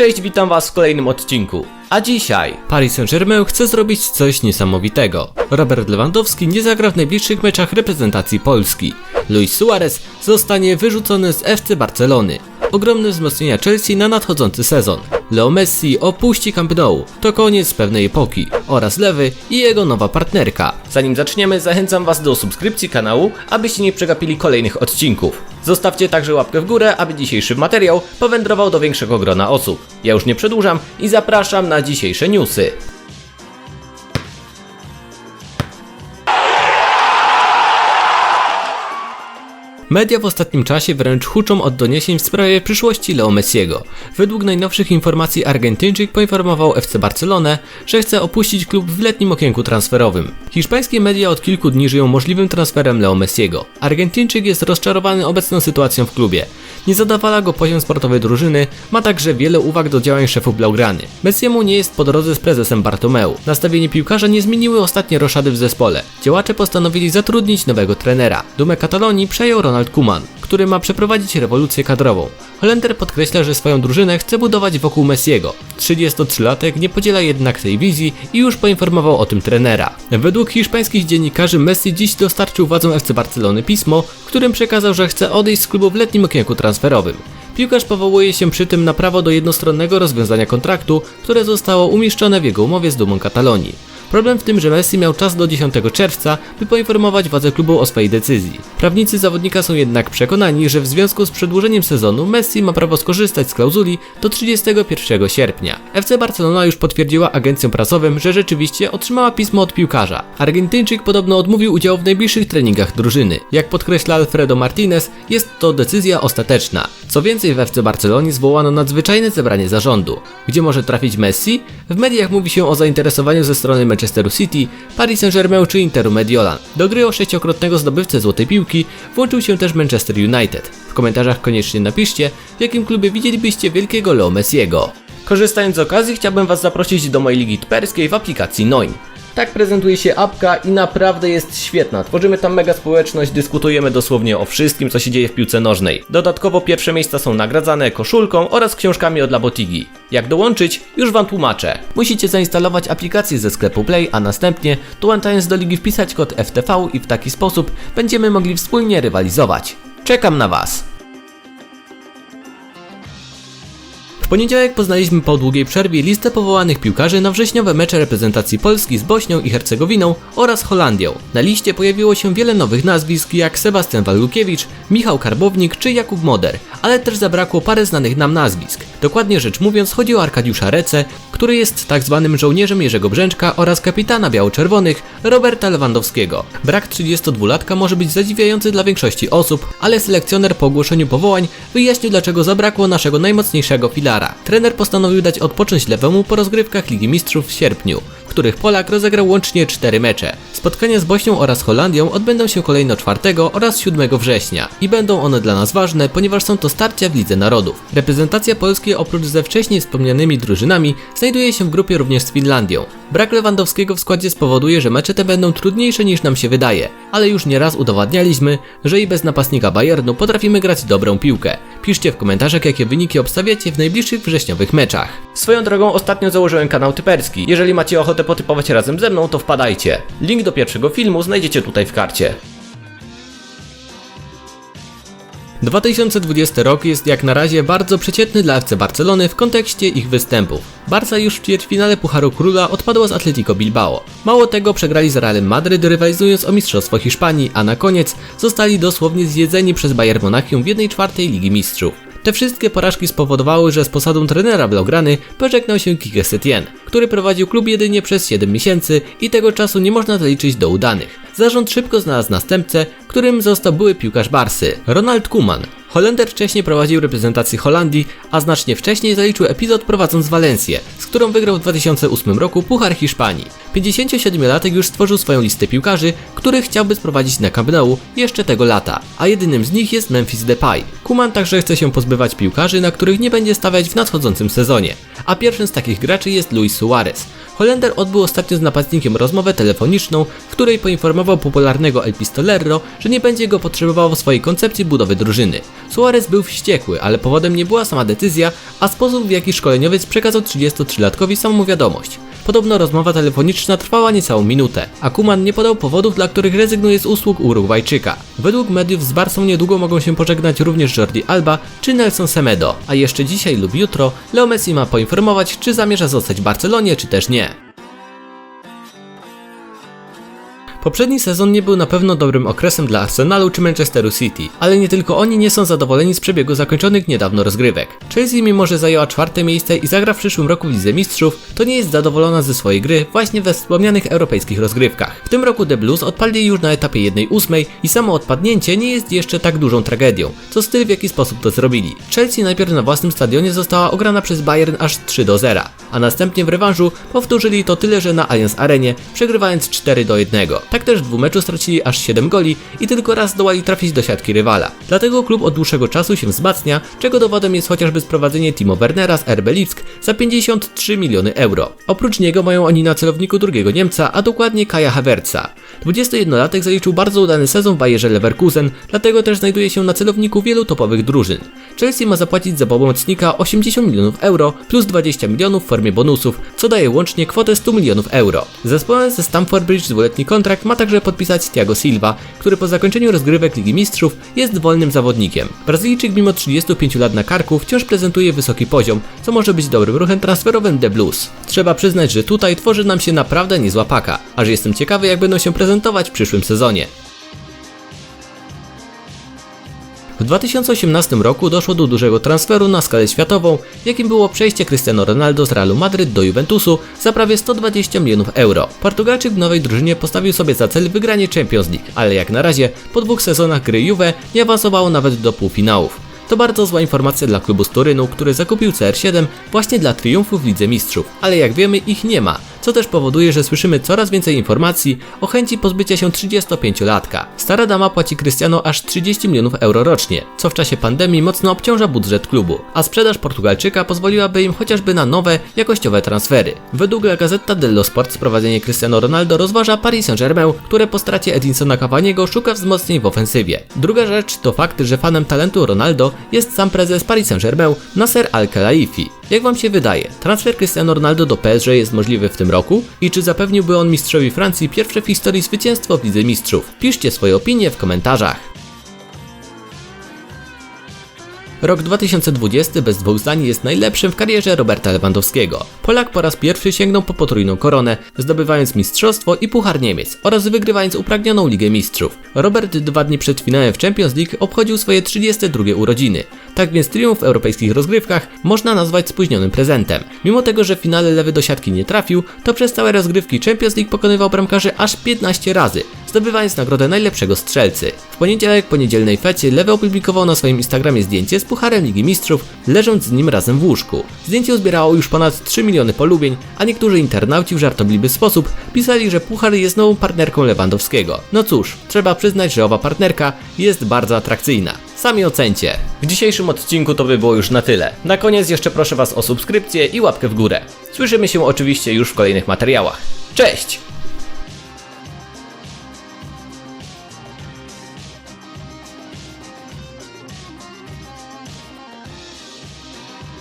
Cześć, witam was w kolejnym odcinku. A dzisiaj Paris Saint-Germain chce zrobić coś niesamowitego. Robert Lewandowski nie zagra w najbliższych meczach reprezentacji Polski. Luis Suarez zostanie wyrzucony z FC Barcelony. Ogromne wzmocnienia Chelsea na nadchodzący sezon. Leo Messi opuści Camp Nou. To koniec pewnej epoki. Oraz Lewy i jego nowa partnerka. Zanim zaczniemy, zachęcam was do subskrypcji kanału, abyście nie przegapili kolejnych odcinków. Zostawcie także łapkę w górę, aby dzisiejszy materiał powędrował do większego grona osób. Ja już nie przedłużam i zapraszam na dzisiejsze newsy. Media w ostatnim czasie wręcz huczą od doniesień w sprawie przyszłości Leo Messiego. Według najnowszych informacji Argentyńczyk poinformował FC Barcelonę, że chce opuścić klub w letnim okienku transferowym. Hiszpańskie media od kilku dni żyją możliwym transferem Leo Messiego. Argentyńczyk jest rozczarowany obecną sytuacją w klubie. Nie zadawala go poziom sportowy drużyny, ma także wiele uwag do działań szefów Blaugrany. Messiemu nie jest po drodze z prezesem Bartomeu. Nastawienie piłkarza nie zmieniły ostatnie roszady w zespole. Działacze postanowili zatrudnić nowego trenera. Dumę Katalonii przejął Ronald Koeman, który ma przeprowadzić rewolucję kadrową. Holender podkreśla, że swoją drużynę chce budować wokół Messiego. 33-latek nie podziela jednak tej wizji i już poinformował o tym trenera. Według hiszpańskich dziennikarzy Messi dziś dostarczył władzom FC Barcelony pismo, w którym przekazał, że chce odejść z klubu w letnim okienku transferowym. Piłkarz powołuje się przy tym na prawo do jednostronnego rozwiązania kontraktu, które zostało umieszczone w jego umowie z Dumą Katalonii. Problem w tym, że Messi miał czas do 10 czerwca, by poinformować władze klubu o swojej decyzji. Prawnicy zawodnika są jednak przekonani, że w związku z przedłużeniem sezonu Messi ma prawo skorzystać z klauzuli do 31 sierpnia. FC Barcelona już potwierdziła agencjom prasowym, że rzeczywiście otrzymała pismo od piłkarza. Argentyńczyk podobno odmówił udziału w najbliższych treningach drużyny. Jak podkreśla Alfredo Martinez, jest to decyzja ostateczna. Co więcej, w FC Barcelonie zwołano nadzwyczajne zebranie zarządu. Gdzie może trafić Messi? W mediach mówi się o zainteresowaniu ze strony Manchesteru City, Paris Saint-Germain czy Interu Mediolan. Do gry o sześciokrotnego zdobywcę złotej piłki włączył się też Manchester United. W komentarzach koniecznie napiszcie, w jakim klubie widzielibyście wielkiego Leo Messiego. Korzystając z okazji, chciałbym Was zaprosić do mojej ligi tperskiej w aplikacji Noin. Tak prezentuje się apka i naprawdę jest świetna. Tworzymy tam mega społeczność, dyskutujemy dosłownie o wszystkim, co się dzieje w piłce nożnej. Dodatkowo pierwsze miejsca są nagradzane koszulką oraz książkami od Labotigi. Jak dołączyć? Już Wam tłumaczę. Musicie zainstalować aplikację ze sklepu Play, a następnie dołączając do ligi wpisać kod FTV i w taki sposób będziemy mogli wspólnie rywalizować. Czekam na Was! Poniedziałek poznaliśmy po długiej przerwie listę powołanych piłkarzy na wrześniowe mecze reprezentacji Polski z Bośnią i Hercegowiną oraz Holandią. Na liście pojawiło się wiele nowych nazwisk jak Sebastian Walukiewicz, Michał Karbownik czy Jakub Moder, ale też zabrakło parę znanych nam nazwisk. Dokładnie rzecz mówiąc chodzi o Arkadiusza Rece, który jest tak zwanym żołnierzem Jerzego Brzęczka oraz kapitana biało-czerwonych Roberta Lewandowskiego. Brak 32-latka może być zadziwiający dla większości osób, ale selekcjoner po ogłoszeniu powołań wyjaśnił dlaczego zabrakło naszego najmocniejszego filara. Trener postanowił dać odpocząć lewemu po rozgrywkach Ligi Mistrzów w sierpniu, w których Polak rozegrał łącznie 4 mecze. Spotkania z Bośnią oraz Holandią odbędą się kolejno 4 oraz 7 września i będą one dla nas ważne, ponieważ są to starcia w Lidze Narodów. Reprezentacja Polski oprócz ze wcześniej wspomnianymi drużynami znajduje się w grupie również z Finlandią. Brak Lewandowskiego w składzie spowoduje, że mecze te będą trudniejsze niż nam się wydaje, ale już nieraz udowadnialiśmy, że i bez napastnika Bayernu potrafimy grać dobrą piłkę. Piszcie w komentarzach jakie wyniki obstawiacie w najbliższych wrześniowych meczach. Swoją drogą ostatnio założyłem kanał typerski. Jeżeli macie ochotę potypować razem ze mną, to wpadajcie. Link do pierwszego filmu znajdziecie tutaj w karcie. 2020 rok jest jak na razie bardzo przeciętny dla FC Barcelony w kontekście ich występów. Barca już w ćwierćfinale Pucharu Króla odpadła z Atletico Bilbao. Mało tego przegrali z Realem Madryt rywalizując o Mistrzostwo Hiszpanii, a na koniec zostali dosłownie zjedzeni przez Bayern Monachium w 1-4 Ligi Mistrzów. Te wszystkie porażki spowodowały, że z posadą trenera Blaugrany pożegnał się Kike Setien, który prowadził klub jedynie przez 7 miesięcy i tego czasu nie można zaliczyć do udanych. Zarząd szybko znalazł następcę, którym został były piłkarz Barsy, Ronald Koeman. Holender wcześniej prowadził reprezentację Holandii, a znacznie wcześniej zaliczył epizod prowadząc Walencję, z którą wygrał w 2008 roku Puchar Hiszpanii. 57-latek już stworzył swoją listę piłkarzy, których chciałby sprowadzić na Camp Nou jeszcze tego lata, a jedynym z nich jest Memphis Depay. Kuman także chce się pozbywać piłkarzy, na których nie będzie stawiać w nadchodzącym sezonie. A pierwszym z takich graczy jest Luis Suarez. Holender odbył ostatnio z napastnikiem rozmowę telefoniczną, w której poinformował popularnego El Pistolero, że nie będzie go potrzebował w swojej koncepcji budowy drużyny. Suarez był wściekły, ale powodem nie była sama decyzja, a sposób w jaki szkoleniowiec przekazał 33-latkowi samą wiadomość. Podobno rozmowa telefoniczna trwała niecałą minutę, a Kuman nie podał powodów, dla których rezygnuje z usług Urugwajczyka. Według mediów z Barsą niedługo mogą się pożegnać również Jordi Alba czy Nelson Semedo, a jeszcze dzisiaj lub jutro Leo Messi ma poinformować, czy zamierza zostać w Barcelonie, czy też nie. Poprzedni sezon nie był na pewno dobrym okresem dla Arsenalu czy Manchesteru City, ale nie tylko oni nie są zadowoleni z przebiegu zakończonych niedawno rozgrywek. Chelsea mimo, że zajęła czwarte miejsce i zagra w przyszłym roku w Lidze Mistrzów, to nie jest zadowolona ze swojej gry właśnie we wspomnianych europejskich rozgrywkach. W tym roku The Blues odpadli już na etapie 1-8 i samo odpadnięcie nie jest jeszcze tak dużą tragedią, co styl w jaki sposób to zrobili. Chelsea najpierw na własnym stadionie została ograna przez Bayern aż 3 do 0, a następnie w rewanżu powtórzyli to tyle, że na Allianz Arenie, przegrywając 4 do 1. Tak też w dwumeczu stracili aż 7 goli i tylko raz zdołali trafić do siatki rywala. Dlatego klub od dłuższego czasu się wzmacnia, czego dowodem jest chociażby sprowadzenie Timo Wernera z RB Lipsk za 53 miliony euro. Oprócz niego mają oni na celowniku drugiego Niemca, a dokładnie Kaja Havertza. 21-latek zaliczył bardzo udany sezon w Bayerze Leverkusen, dlatego też znajduje się na celowniku wielu topowych drużyn. Chelsea ma zapłacić za pomocnika 80 milionów euro plus 20 milionów w formie bonusów, co daje łącznie kwotę 100 milionów euro. Zespołem ze Stamford Bridge dwuletni kontrakt ma także podpisać Thiago Silva, który po zakończeniu rozgrywek Ligi Mistrzów jest wolnym zawodnikiem. Brazylijczyk mimo 35 lat na karku wciąż prezentuje wysoki poziom, co może być dobrym ruchem transferowym The Blues. Trzeba przyznać, że tutaj tworzy nam się naprawdę niezła paka, aż jestem ciekawy jak będą się prezentować w przyszłym sezonie. W 2018 roku doszło do dużego transferu na skalę światową, jakim było przejście Cristiano Ronaldo z Realu Madryt do Juventusu za prawie 120 milionów euro. Portugalczyk w nowej drużynie postawił sobie za cel wygranie Champions League, ale jak na razie po dwóch sezonach gry Juve nie awansowało nawet do półfinałów. To bardzo zła informacja dla klubu z Turynu, który zakupił CR7 właśnie dla triumfu w Lidze Mistrzów, ale jak wiemy ich nie ma, co też powoduje, że słyszymy coraz więcej informacji o chęci pozbycia się 35-latka. Stara dama płaci Cristiano aż 30 milionów euro rocznie, co w czasie pandemii mocno obciąża budżet klubu, a sprzedaż Portugalczyka pozwoliłaby im chociażby na nowe, jakościowe transfery. Według La Gazzetta dello Sport sprowadzenie Cristiano Ronaldo rozważa Paris Saint-Germain, które po stracie Edinsona Cavaniego szuka wzmocnień w ofensywie. Druga rzecz to fakt, że fanem talentu Ronaldo jest sam prezes Paris Saint-Germain Nasser Al-Khelaifi. Jak wam się wydaje, transfer Cristiano Ronaldo do PSG jest możliwy w tym roku? I czy zapewniłby on mistrzowi Francji pierwsze w historii zwycięstwo w Lidze Mistrzów? Piszcie swoje opinie w komentarzach. Rok 2020 bez dwóch zdań jest najlepszym w karierze Roberta Lewandowskiego. Polak po raz pierwszy sięgnął po potrójną koronę, zdobywając mistrzostwo i Puchar Niemiec oraz wygrywając upragnioną Ligę Mistrzów. Robert dwa dni przed finałem w Champions League obchodził swoje 32 urodziny. Tak więc triumf w europejskich rozgrywkach można nazwać spóźnionym prezentem. Mimo tego, że w finale lewy do siatki nie trafił, to przez całe rozgrywki Champions League pokonywał bramkarzy aż 15 razy, zdobywając nagrodę najlepszego strzelcy. W poniedziałek po niedzielnej fecie Lewy opublikował na swoim Instagramie zdjęcie z Pucharem Ligi Mistrzów, leżąc z nim razem w łóżku. Zdjęcie uzbierało już ponad 3 miliony polubień, a niektórzy internauci w żartobliwy sposób pisali, że Puchar jest nową partnerką Lewandowskiego. No cóż, trzeba przyznać, że owa partnerka jest bardzo atrakcyjna. Sami ocencie. W dzisiejszym odcinku to by było już na tyle. Na koniec jeszcze proszę Was o subskrypcję i łapkę w górę. Słyszymy się oczywiście już w kolejnych materiałach. Cześć!